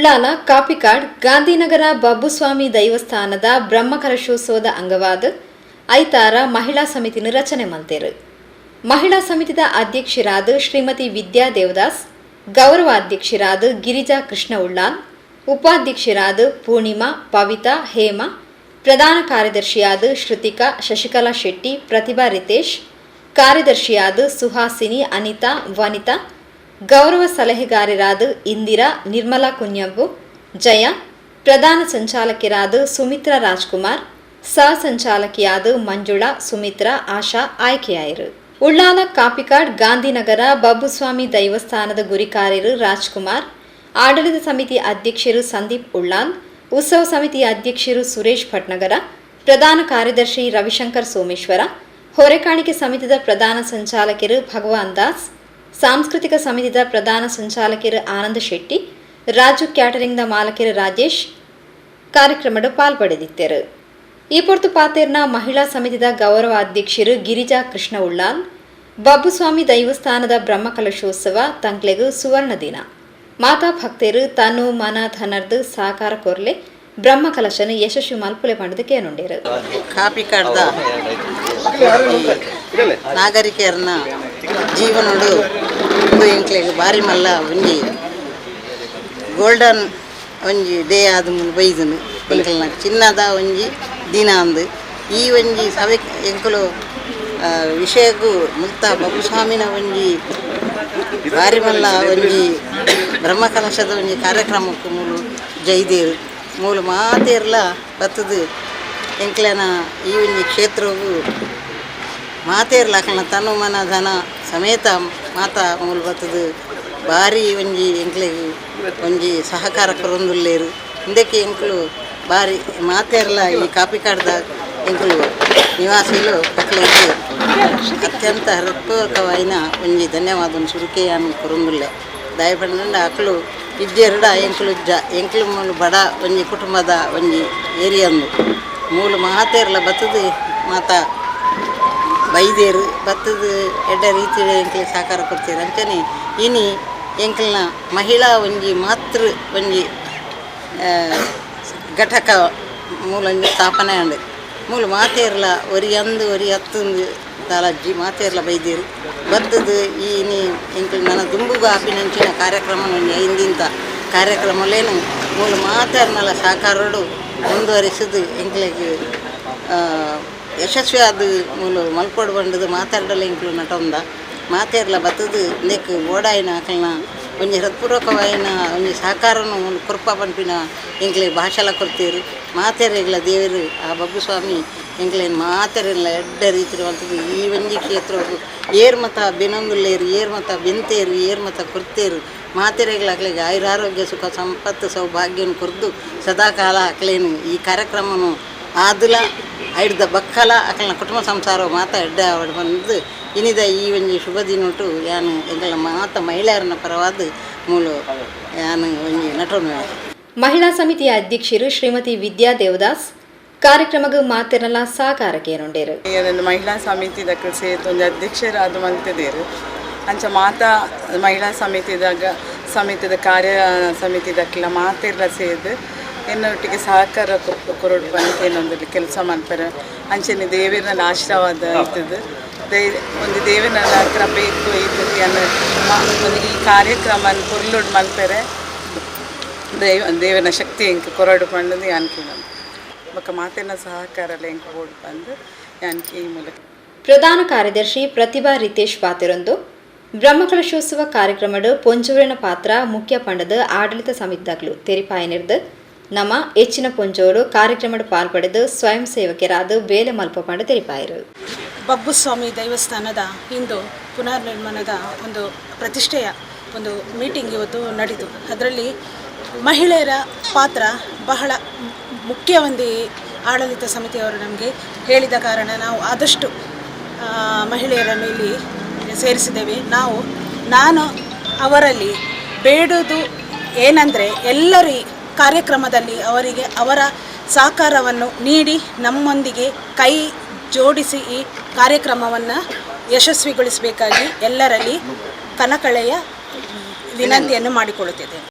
ಉಳ್ಳಾಲ ಕಾಪಿಕಾಡ್, ಗಾಂಧಿನಗರ ಬಾಬುಸ್ವಾಮಿ ದೈವಸ್ಥಾನದ ಬ್ರಹ್ಮಕಲಶೋತ್ಸವದ ಅಂಗವಾದ ಐತಾರ ಮಹಿಳಾ ಸಮಿತಿನ ರಚನೆ ಮಂತೇರು ಮಹಿಳಾ ಸಮಿತಿದ ಅಧ್ಯಕ್ಷರಾದ ಶ್ರೀಮತಿ ವಿದ್ಯಾ ದೇವದಾಸ್ ಗೌರವ ಅಧ್ಯಕ್ಷರಾದ ಗಿರಿಜಾ ಕೃಷ್ಣ ಉಳ್ಳಾಲ್ ಉಪಾಧ್ಯಕ್ಷರಾದ ಪೂರ್ಣಿಮಾ, ಪವಿತಾ, ಹೇಮ, ಪ್ರಧಾನ ಕಾರ್ಯದರ್ಶಿಯಾದ ಶ್ರುತಿಕಾ, ಶಶಿಕಲಾ ಶೆಟ್ಟಿ, ಪ್ರತಿಭಾ ರಿತೇಶ್, ಕಾರ್ಯದರ್ಶಿಯಾದ ಸುಹಾಸಿನಿ, ಅನಿತಾ, ವನಿತಾ ಗೌರವ ಸಲಹೆಗಾರರಾದ ಇಂದಿರಾ, ನಿರ್ಮಲಾ ಕುಂಯಬ್ಬು ಜಯ, ಪ್ರಧಾನ ಸಂಚಾಲಕಿಯಾದ ಸುಮಿತ್ರಾ ರಾಜ್ಕುಮಾರ್, ಸಹ ಸಂಚಾಲಕಿಯಾದ ಮಂಜುಳಾ, ಸುಮಿತ್ರಾ, ಆಶಾ ಆಯ್ಕೆಯಾಯರು. ಉಳ್ಳಾಲ ಕಾಪಿಕಾಡ್, ಗಾಂಧಿನಗರ, ಬಾಬುಸ್ವಾಮಿ ದೈವಸ್ಥಾನದ ಗುರಿಕಾರ್ಯರು ರಾಜ್ಕುಮಾರ್, ಆಡಳಿತ ಸಮಿತಿ ಅಧ್ಯಕ್ಷರು ಸಂದೀಪ್ ಉಳ್ಳಾಲ್, ಉತ್ಸವ ಸಮಿತಿ ಅಧ್ಯಕ್ಷರು ಸುರೇಶ್ ಭಟ್ನಗರ, ಪ್ರಧಾನ ಕಾರ್ಯದರ್ಶಿ ರವಿಶಂಕರ್ ಸೋಮೇಶ್ವರ, ಹೊರೆಕಾಣಿಕೆ ಸಮಿತಿಯ ಪ್ರಧಾನ ಸಂಚಾಲಕರು ಭಗವಾನ್ ದಾಸ್ ಸಾಂಸ್ಕೃತಿಕ ಸಮಿತಿದ ಪ್ರಧಾನ ಸಂಚಾಲಕರು ಆನಂದ ಶೆಟ್ಟಿ ರಾಜು ಕ್ಯಾಟರಿಂಗ್ನ ಮಾಲಕರು ರಾಜೇಶ್ ಕಾರ್ಯಕ್ರಮದ ಪಾಲ್ಪಡೆದಿದ್ದರು. ಈ ಪೊರ್ತು ಪಾತೇರ್ನ ಮಹಿಳಾ ಸಮಿತಿದ ಗೌರವ ಅಧ್ಯಕ್ಷರು ಗಿರಿಜಾ ಕೃಷ್ಣ ಉಳ್ಳಾಲ್ ಬಾಬುಸ್ವಾಮಿ ದೈವಸ್ಥಾನದ ಬ್ರಹ್ಮಕಲಶೋತ್ಸವ ತಂಕ್ಲೆಗು ಸುವರ್ಣ ದಿನ. ಮಾತಾ ಭಕ್ತರು ತನು ಮನ ಧನರ್ದು ಸಾಕಾರ ಕೊರ್ಲೆ ಬ್ರಹ್ಮಕಲಶನ ಯಶಸ್ವಿ ಮಲ್ಪುಲೆ ಮಾಡಿದ ಕೇನುಂಡಿರು. ಕಾಪಿ ಕಡ್ದ ನಾಗರಿಕರನ್ನ ಜೀವನೋಡು ಒಂದು ಎಂಕ್ಲೆಗ್ ಬಾರಿ ಮಲ್ಲ ಒಂಜಿ ಗೋಲ್ಡನ್ ಒಂಜಿ ಡೇ ಆದ ಮುಂದೆ ಬೈದನು ಎಂಕಲ್ನ ಚಿನ್ನದ ಒಂಜಿ ದಿನ ಅಂದು. ಈ ಒಂಜಿ ಸವೆ ಎಂಕಲು ವಿಷಯಕ್ಕೂ ಮುಕ್ತ ಬಬುಸ್ವಾಮಿನ ಒಂಜಿ ಬಾರಿ ಮಲ್ಲ ಒಂಜಿ ಬ್ರಹ್ಮಕಲಶದ ಒಂಜಿ ಕಾರ್ಯಕ್ರಮಕ್ಕೂ ಮೂಲು ಜೈದೇರು. ಮೂಲು ಮಾತೇರ್ಲ ಬತ್ತದು ಎಂಕ್ಲೆನ ಈ ಒಂಜಿ ಕ್ಷೇತ್ರವು ಮಾತೇರ್ಲಕಲ್ನ ತನು ಮನ ಧನ ಸಮೇತ ಮಾತಾ ಮೂಲ ಬತ್ತದು ಭಾರಿ ಒಂಜಿ ಎಂಕ್ಲೆಗ್ ಒಂಜಿ ಸಹಕಾರ ಕೊರೊಂದುಲ್ಲೇರು. ಇಂದಕ್ಕೆ ಎಂಕ್ಲು ಭಾರಿ ಮಾತೇರಲ್ಲ ಈ ಕಾಪಿ ಕಾಡ್ದ ಎಂಕ್ಲು ನಿವಾಸಿಲು ಅಕ್ಲೆಗ್ ಅತ್ಯಂತ ಹೃತ್ಪೂರ್ವಕವಾಯಿನ ಒಂಜಿ ಧನ್ಯವಾದ ಸುರುಕೆಯನ್ನು ಕೊರೊಂದುಲ್ಲೆ. ದಯಪಂಡ ಅಕ್ಕಳು ಇದ್ದೆರಡ ಎಂಕ್ಲು ಜ ಎಂಕ್ಲು ಮೂಲು ಬಡ ಒಂಜಿ ಕುಟುಂಬದ ಒಂಜಿ ಏರಿಯಂದು. ಮೂಲು ಮಾತೇರ್ಲ ಬತ್ತದು ಮಾತಾ ಬೈದೇರು ಭತ್ತದ ಎಡ್ಡ ರೀತಿ ಎಂಕ್ಲೆ ಸಹಕಾರ ಕೊಡ್ತೀರಿ ಅಂಚನೆ ಇನಿ ಎಂಕಲ್ನ ಮಹಿಳಾ ಒಂಜಿ ಮಾತೃ ಒಂಜಿ ಘಟಕ ಮೂಲಂಜಿ ಸ್ಥಾಪನೆ ಅಂಡ್ ಮೂಲ ಮಾತೇರ್ಲ ಒರಿ ಅಂದು ಒರಿ ಹತ್ತೊಂದು ದಾಲಜ್ಜಿ ಮಾತೇರ್ಲ ಬೈದೇರು ಬತ್ತದು ಈ ಎಂಕ್ಲು ನನ್ನ ದುಂಬುಗ ಅಭಿನಂಚಿನ ಕಾರ್ಯಕ್ರಮ ಒಂಜಿ ಇಂದಿಂತ ಕಾರ್ಯಕ್ರಮಲೇನು ಮೂಲ ಮಾತೇರ್ನಲ್ಲ ಸಾಕಾರೋಡು ಮುಂದುವರಿಸಿದ್ದು ಆ, ಯಶಸ್ವಿ ಆದ ಮೂಲು ಮಲ್ಪೊಡು ಬಂಡದು ಮಾತಾಡಲ ಇಂಕ್ಲು ನಟೊಂದ. ಮಾತೇರ್ಲ ಬತ್ತದು ನೆಕ್ ಓಡಾಯಿನ ಆಕಲ್ನ ಒಂಜಿ ಹೃತ್ಪೂರ್ವಕವಾಯಿನ, ಒಂಜಿ ಸಹಕಾರನು ಒಂದು ಕುರ್ಪ ಪಂಪಿನ ಎಂಕ್ಲೆ ಭಾಷೆಲ ಕೊಡ್ತೀರು ಮಾತೇರಿಗ್ಲ ದೇವರು, ಆ ಬಬ್ಬುಸ್ವಾಮಿ ಎಂಕ್ಲೇನು ಮಾತೇರಿಲ್ಲ ಎಡ್ಡ ರೀತಿರುವಂಥದ್ದು ಈ ಒಂಜಿ ಕ್ಷೇತ್ರ ಏರ್ ಮತ ಬೆನೊಂದುಲ್ಲೇರು ಏರ್ ಮತ ಬೆಂತೇರು, ಏರ್ ಮತ ಕೊರ್ತೇರು. ಆಯುರ ಆರೋಗ್ಯ ಸುಖ, ಸಂಪತ್ತು ಸೌಭಾಗ್ಯನ ಕೊರ್ದು ಸದಾಕಾಲ ಅಕ್ಲೇನು ಈ ಕಾರ್ಯಕ್ರಮನು ಆದುಲ ಐಡ್ದ ಬಕ್ಕಲ ಅಕಲ್ನ ಕುಟುಂಬ ಸಂಸಾರ ಮಾತ ಎಡ್ಡ ಅವಳು ಬಂದು ಇನಿದ ಈ ಒಂಜಿ ಶುಭ ದಿನೊಟ್ಟು ಯಾನು ಎಂಗಲ ಮಾತ ಮಹಿಳೆಯರನ್ನ ಪರವಾದ ಮೂಲು ಯಾನು ಒಂಜಿ ನಟನು ಮಹಿಳಾ ಸಮಿತಿಯ ಅಧ್ಯಕ್ಷರು ಶ್ರೀಮತಿ ವಿದ್ಯಾ ದೇವದಾಸ್ ಕಾರ್ಯಕ್ರಮಗ ಮಾತಿರಲ ಸಹಕಾರ ಮಹಿಳಾ ಮಹಿಳಾ ಸಮಿತಿದಾಗ ಸೇರಿದ ಒಂದು ಅಧ್ಯಕ್ಷರಾದ ಮಂತಿದೇರು ಅಂಚ ಮಾತಾ ಮಹಿಳಾ ಸಮಿತಿದಾಗ ಸಮಿತಿದ ಕಾರ್ಯ ಸಮಿತಿದಕ್ಕೆಲ್ಲ ಮಾತೆಲ್ಲ ಸೇರಿದು ಎನ್ನೊಟ್ಟಿಗೆ ಸಹಕಾರ ಕೊರಡು ಬಂದು ಏನೊಂದು ಕೆಲಸ ಮಾಡ್ತಾರೆ. ಅಂಚನೆ ದೇವರನ್ನ ಆಶೀರ್ವಾದ ಇದ್ದದ್ದು ದೇ, ಒಂದು ದೇವರನ್ನ ಹತ್ರ ಬೇಕು ಇದ್ದದ್ದು ಅನ್ನೋ ಒಂದು ಈ ಕಾರ್ಯಕ್ರಮ ಕೊರ್ಲೋಡು ಮಾಡ್ತಾರೆ. ದೇವ, ದೇವನ ಶಕ್ತಿ ಎಂಕ್ ಕೊರಡು ಪಂಡದು ಯಾನ್ಕಿ ಬೊಕ್ಕ ಮಾತಿನ ಸಹಕಾರ ಎಂಕ್ ಓಡ್ ಬಂದು ಯಾನ್ಕಿ ಈ ಮೂಲಕ. ಪ್ರಧಾನ ಕಾರ್ಯದರ್ಶಿ ಪ್ರತಿಭಾ ರಿತೇಶ್ ಪಾತಿರೊಂದು, ಬ್ರಹ್ಮಕಲಶೋತ್ಸವ ಕಾರ್ಯಕ್ರಮದ ಪೊಂಚೂರಿನ ಪಾತ್ರ ಮುಖ್ಯ ಪಂಡದ ಆಡಳಿತ ಸಮಿತಿದಾಗ್ಲು ತೆರಿಪಾಯನಿರ್ದು ನಮ್ಮ ಹೆಚ್ಚಿನ ಪುಂಜೋರು ಕಾರ್ಯಕ್ರಮದ ಪಾಲ್ಪಡೆದು ಸ್ವಯಂ ಸೇವಕರಾದ ಬೇಲೆ ಪಂಡ ಬಬ್ಬು ಸ್ವಾಮಿ ದೇವಸ್ಥಾನದ ಇಂದು ಪುನರ್ನಿರ್ಮಾಣದ ಒಂದು ಪ್ರತಿಷ್ಠೆಯ ಒಂದು ಮೀಟಿಂಗ್ ಇವತ್ತು ನಡೀತು. ಅದರಲ್ಲಿ ಮಹಿಳೆಯರ ಪಾತ್ರ ಬಹಳ ಮುಖ್ಯವಂದಿ ಆಡಳಿತ ಸಮಿತಿಯವರು ನಮಗೆ ಹೇಳಿದ ಕಾರಣ ನಾವು ಆದಷ್ಟು ಮಹಿಳೆಯರನ್ನು ಇಲ್ಲಿ ಸೇರಿಸಿದ್ದೇವೆ. ನಾವು, ನಾನು ಅವರಲ್ಲಿ ಬೇಡೋದು ಏನಂದರೆ ಎಲ್ಲರಿ ಕಾರ್ಯಕ್ರಮದಲ್ಲಿ ಅವರಿಗೆ ಅವರ ಸಹಕಾರವನ್ನು ನೀಡಿ ನಮ್ಮೊಂದಿಗೆ ಕೈ ಜೋಡಿಸಿ ಈ ಕಾರ್ಯಕ್ರಮವನ್ನು ಯಶಸ್ವಿಗೊಳಿಸಬೇಕಾಗಿ ಎಲ್ಲರಲ್ಲಿ ಕನಕಳೆಯ ವಿನಂತಿಯನ್ನು ಮಾಡಿಕೊಳ್ಳುತ್ತಿದ್ದೇನೆ.